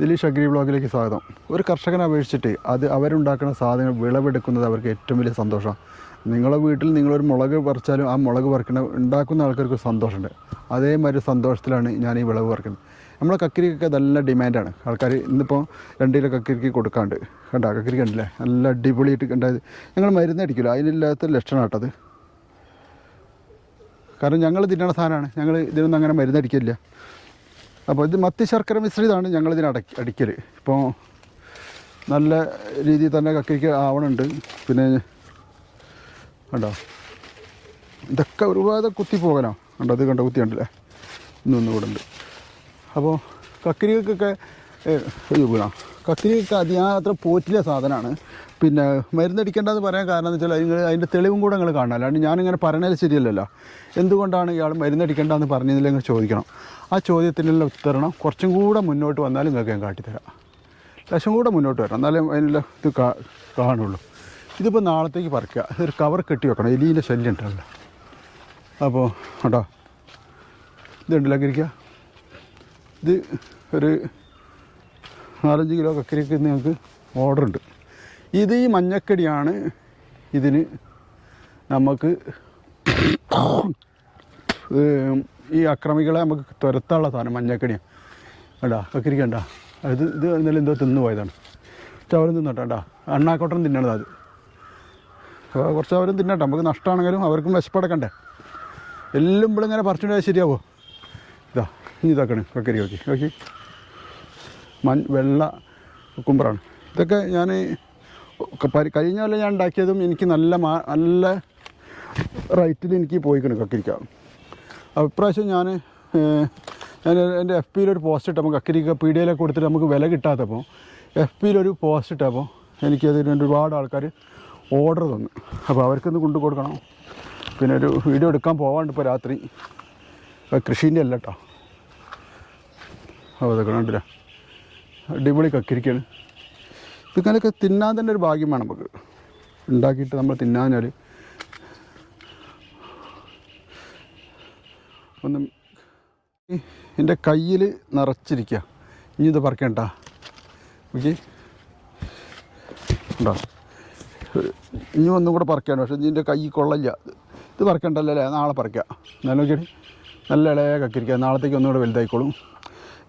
Dileesh agri ബ്ലോഗിലേക്ക് സ്വാഗതം. ഒരു കർഷകനെ അപേക്ഷിച്ചിട്ട് അത് അവരുണ്ടാക്കുന്ന സാധനം വിളവെടുക്കുന്നത് അവർക്ക് ഏറ്റവും വലിയ സന്തോഷമാണ് നിങ്ങളെ വീട്ടിൽ നിങ്ങളൊരു മുളക് പറിച്ചാലും ആ മുളക് പറിക്കുന്ന ഉണ്ടാക്കുന്ന ആൾക്കാർക്ക് സന്തോഷമുണ്ട്. അതേമാതിരി സന്തോഷത്തിലാണ് ഞാൻ ഈ വിളവ് പറിക്കുന്നത്. നമ്മളെ കക്കിരിക്കൊക്കെ നല്ല ഡിമാൻഡാണ്. ആൾക്കാർ ഇന്നിപ്പോൾ രണ്ട് കിലോ കക്കിരിക്ക് കൊടുക്കാണ്ട്. കണ്ട കക്കിരി കണ്ടില്ലേ? നല്ല അടിപൊളിയായിട്ട് ഉണ്ടായത്. ഞങ്ങൾ മരുന്നടിക്കില്ല അതിനില്ലാത്ത ലക്ഷണം കേട്ടത് കാരണം ഞങ്ങൾ തിന്നണ സാധനമാണ്. ഞങ്ങൾ ഇതിനൊന്നും അങ്ങനെ മരുന്നടിക്കില്ല അപ്പോൾ ഇത് മത്തി ശർക്കര മിശ്രിതമാണ് ഞങ്ങളിതിന് അടക്കി അടിക്കൽ ഇപ്പോൾ നല്ല രീതിയിൽ തന്നെ കക്കരിക്ക് ആവണുണ്ട്. പിന്നെ കണ്ടോ? ഇതൊക്കെ ഒരുപാട് കുത്തി പോകാനോ കണ്ടോ? അത് കണ്ടോ? കുത്തി കണ്ടില്ലേ ഇന്നൊന്നും കൂടെ ഉണ്ട് അപ്പോൾ കക്കിരിക്കൊക്കെ വീണോ കക്കിരിക്കൊക്കെ അതിയാത്ര പോറ്റിലെ സാധനമാണ്. പിന്നെ മരുന്നടിക്കേണ്ടതെന്ന് പറയാൻ കാരണം എന്ന് വെച്ചാൽ നിങ്ങൾ അതിന്റെ തെളിവും കൂടെ നിങ്ങൾ കാണണം. അല്ലാണ്ട് ഞാനിങ്ങനെ പറഞ്ഞാൽ ശരിയല്ലല്ലോ. എന്തുകൊണ്ടാണ് ഇയാൾ മരുന്നടിക്കേണ്ടതെന്ന് പറഞ്ഞതിൽ നിങ്ങൾ ചോദിക്കണം. ആ ചോദ്യത്തിനുള്ള ഉത്തരണം കുറച്ചും കൂടെ മുന്നോട്ട് വന്നാലും നിങ്ങൾക്ക് ഞാൻ കാട്ടിത്തരാം. ലക്ഷം കൂടെ മുന്നോട്ട് വരണം. എന്നാലും അതിനുള്ള ഇത് കാ കാണുള്ളൂ. ഇതിപ്പോൾ നാളത്തേക്ക് പറിക്കുക. ഒരു കവർ കെട്ടി വെക്കണം. എലീന്റെ ശല്യം ഉണ്ടല്ലോ. അപ്പോൾ കേട്ടോ ഇതുണ്ടല്ലോ കരിക്കുക ഇത് ഒരു നാലഞ്ച് കിലോ കക്കരിക്ക് നിങ്ങൾക്ക് ഓർഡർ ഉണ്ട്. ഇത് ഈ മഞ്ഞക്കടിയാണ് ഇതിന് നമുക്ക് ഈ അക്രമികളെ നമുക്ക് തുരത്താനുള്ള സാധനം മഞ്ഞക്കടിയാണ്. കണ്ടാ കക്കിരിക്കണ്ട കണ്ടാ. ഇത് ഇത് ഇന്നലെ എന്തോ തിന്നു പോയതാണ്. ചവരും തിന്നട്ടാ അണ്ണാക്കോട്ടം തിന്നണത് അത്. അപ്പോൾ കുറച്ച് അവരും തിന്നട്ടെ. നമുക്ക് നഷ്ടമാണെങ്കിലും അവർക്കും വിശപ്പടക്കണ്ടേ. എല്ലാം ഇവിടെ ഇങ്ങനെ പറിച്ചിട്ടാൽ ശരിയാവോ? ഇതാ ഇനി ഇതാക്കണേ കക്കരി നോക്കി. നോക്കി. മൺ വെള്ള കുമ്പറാണ്. ഇതൊക്കെ ഞാൻ കഴിഞ്ഞ കൊല്ലം ഞാൻ ഉണ്ടാക്കിയതും എനിക്ക് നല്ല നല്ല റൈറ്റിൽ എനിക്ക് പോയിക്കണം കക്കരിക്ക. അപ്പോൾ ഇപ്രാവശ്യം ഞാൻ ഞാൻ എന്റെ എഫ് പിയിലൊരു പോസ്റ്റ് ഇട്ടപ്പോൾ കക്കരിക്ക പീഡിയയിലൊക്കെ കൊടുത്തിട്ട് നമുക്ക് വില കിട്ടാത്തപ്പോൾ എഫ് പിയിലൊരു പോസ്റ്റ് ഇട്ടപ്പോൾ എനിക്കത് ഒരുപാട് ആൾക്കാർ ഓർഡർ തന്നു. അപ്പോൾ അവർക്കൊന്ന് കൊണ്ടു കൊടുക്കണം. പിന്നെ ഒരു വീഡിയോ എടുക്കാൻ പോകാണ്ട് ഇപ്പോൾ രാത്രി. കൃഷീന്റെ അല്ല കേട്ടോ അപ്പോൾ അതൊക്കെ കണ്ടില്ല? അടിപൊളി കക്കിരിക്കാണ്. ഇതൊക്കെ തിന്നാൻ തന്നെ ഒരു ഭാഗ്യം വേണം നമുക്ക്. ഉണ്ടാക്കിയിട്ട് നമ്മൾ തിന്നാഞ്ഞാൽ ഒന്ന് എന്റെ കയ്യിൽ നിറച്ചിരിക്കുക. ഇനി ഇത് പറക്കേണ്ട. ഓക്കെ? ഉണ്ടോ? ഇനി ഒന്നും കൂടെ പറിക്കാണ് പക്ഷേ ഇതിന്റെ കൈ കൊള്ളില്ല ഇത് പറക്കണ്ടല്ലേ? നാളെ പറിക്കാം. എന്നാലും നോക്കിയിട്ട് നല്ല ഇളയ കക്കിരിക്കുക നാളത്തേക്ക് ഒന്നുകൂടെ വലുതായിക്കോളും.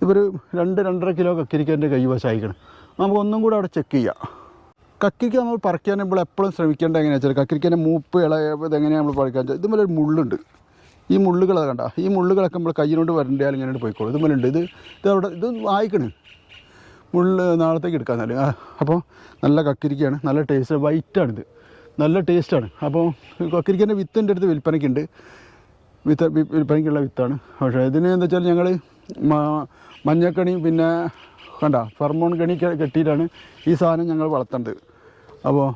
ഇപ്പോൾ ഒരു രണ്ട് രണ്ടര കിലോ കക്കിരിക്കന്റെ കൈ വശമായിക്കണം നമുക്ക് ഒന്നും കൂടെ അവിടെ ചെക്ക് ചെയ്യാം. കക്കിരിക്ക നമ്മൾ പറിക്കാൻ നമ്മൾ എപ്പോഴും ശ്രമിക്കേണ്ടത് എങ്ങനെയാണെന്ന് വെച്ചാൽ കക്കിരിക്കേന്റെ മൂപ്പ് ഇളയ ഇതെങ്ങനെയാണ് നമ്മൾ പറിക്കാൻ വെച്ചാൽ? ഇതുപോലെ ഒരു മുള്ളുണ്ട്. ഈ മുള്ളുകൾ കണ്ട ഈ മുള്ളുകളൊക്കെ നമ്മൾ കയ്യിനോട് വരണ്ടാൽ ഇങ്ങനെ പോയിക്കോളും. ഇതുപോലെ ഉണ്ട് ഇത് ഇത് അവിടെ ഇത് വായിക്കണ്. മുള്ള് നാളത്തേക്ക് എടുക്കാൻ നല്ല അപ്പോൾ നല്ല കക്കിരിക്കയാണ്. നല്ല ടേസ്റ്റ് വൈറ്റാണിത് നല്ല ടേസ്റ്റാണ് അപ്പോൾ കക്കിരിക്കന്റെ വിത്തിന്റെ അടുത്ത് വിൽപ്പനയ്ക്കുണ്ട്. വിത്ത് വിൽപ്പനയ്ക്കുള്ള വിത്താണ്. പക്ഷേ ഇതിന് എന്താ വെച്ചാൽ ഞങ്ങൾ മഞ്ഞക്കണി പിന്നെ കണ്ട ഫെർമോൺ കണി കെട്ടിയിട്ടാണ് ഈ സാധനം ഞങ്ങൾ വളർത്തേണ്ടത്. അപ്പോൾ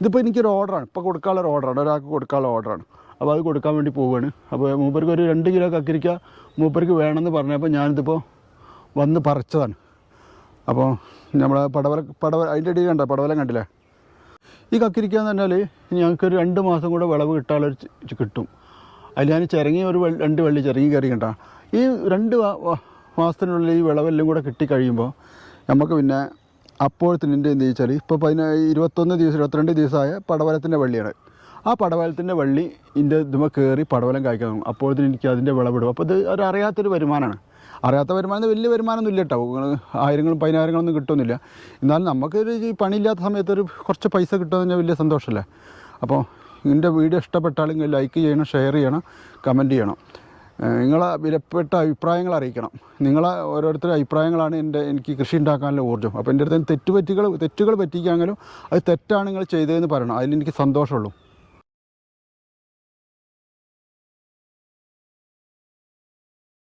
ഇതിപ്പോൾ എനിക്കൊരു ഓർഡറാണ് ഇപ്പോൾ കൊടുക്കാനുള്ള ഒരു ഓർഡറാണ് ഒരാൾക്ക് കൊടുക്കാനുള്ള ഓർഡറാണ് അപ്പോൾ അത് കൊടുക്കാൻ വേണ്ടി പോവുകയാണ്. അപ്പോൾ മൂപ്പർക്ക് ഒരു രണ്ട് കിലോ കക്കിരിക്ക മൂപ്പർക്ക് വേണമെന്ന് പറഞ്ഞപ്പോൾ ഞാനിതിപ്പോൾ വന്ന് പറിച്ചതാണ്. അപ്പോൾ നമ്മൾ പടവല പടവ അതിന്റെ ഇടയിൽ കണ്ട? പടവലം കണ്ടില്ലേ? ഈ കക്കിരിക്ക എന്ന് പറഞ്ഞാൽ ഞങ്ങൾക്കൊരു രണ്ട് മാസം കൂടെ വിളവ് കിട്ടാനുള്ളൊരു കിട്ടും. അതിൽ ഞാൻ ചിരങ്ങി ഒരു രണ്ട് വള്ളി ചിരങ്ങി കയറി കണ്ട. ഈ രണ്ട് മാസത്തിനുള്ളിൽ ഈ വിളവെല്ലാം കൂടെ കിട്ടിക്കഴിയുമ്പോൾ നമുക്ക് പിന്നെ അപ്പോഴത്തിന് എന്ത് വെച്ചാൽ ഇപ്പോൾ പതിനാ ഇരുപത്തൊന്ന് ദിവസം ഇരുപത്തിരണ്ട് ദിവസമായ പടവലത്തിന്റെ വള്ളിയാണ്. ആ പടവലത്തിന്റെ വള്ളി ഇതിന്റെ ഇതുമ്പോൾ കയറി പടവലം കായ്ക്കാൻ തുടങ്ങും. അപ്പോഴത്തേന് എനിക്ക് അതിന്റെ വിളവിടും. അപ്പോൾ ഇത് ഒരു അറിയാത്തൊരു വരുമാനമാണ് അറിയാത്ത വരുമാനം വലിയ വരുമാനമൊന്നും ഇല്ല കേട്ടോ ആയിരങ്ങളും പതിനായിരങ്ങളൊന്നും കിട്ടുന്നില്ല എന്നാലും നമുക്കൊരു ഈ പണിയില്ലാത്ത സമയത്ത് ഒരു കുറച്ച് പൈസ കിട്ടുമെന്ന് വലിയ സന്തോഷമല്ലേ അപ്പോൾ ഇതിന്റെ വീഡിയോ ഇഷ്ടപ്പെട്ടാലും ലൈക്ക് ചെയ്യണം ഷെയർ ചെയ്യണം കമന്റ് ചെയ്യണം. നിങ്ങളെ വിലപ്പെട്ട അഭിപ്രായങ്ങൾ അറിയിക്കണം. നിങ്ങളെ ഓരോരുത്തരുടെ അഭിപ്രായങ്ങളാണ് എന്റെ എനിക്ക് കൃഷി ഉണ്ടാക്കാനുള്ള ഊർജം. അപ്പോൾ എന്റെ അടുത്ത് തെറ്റുപറ്റികൾ തെറ്റുകൾ പറ്റിക്കാമെങ്കിലും അത് തെറ്റാണ് നിങ്ങൾ ചെയ്തതെന്ന് പറയണം. അതിലെനിക്ക് സന്തോഷമുള്ളൂ.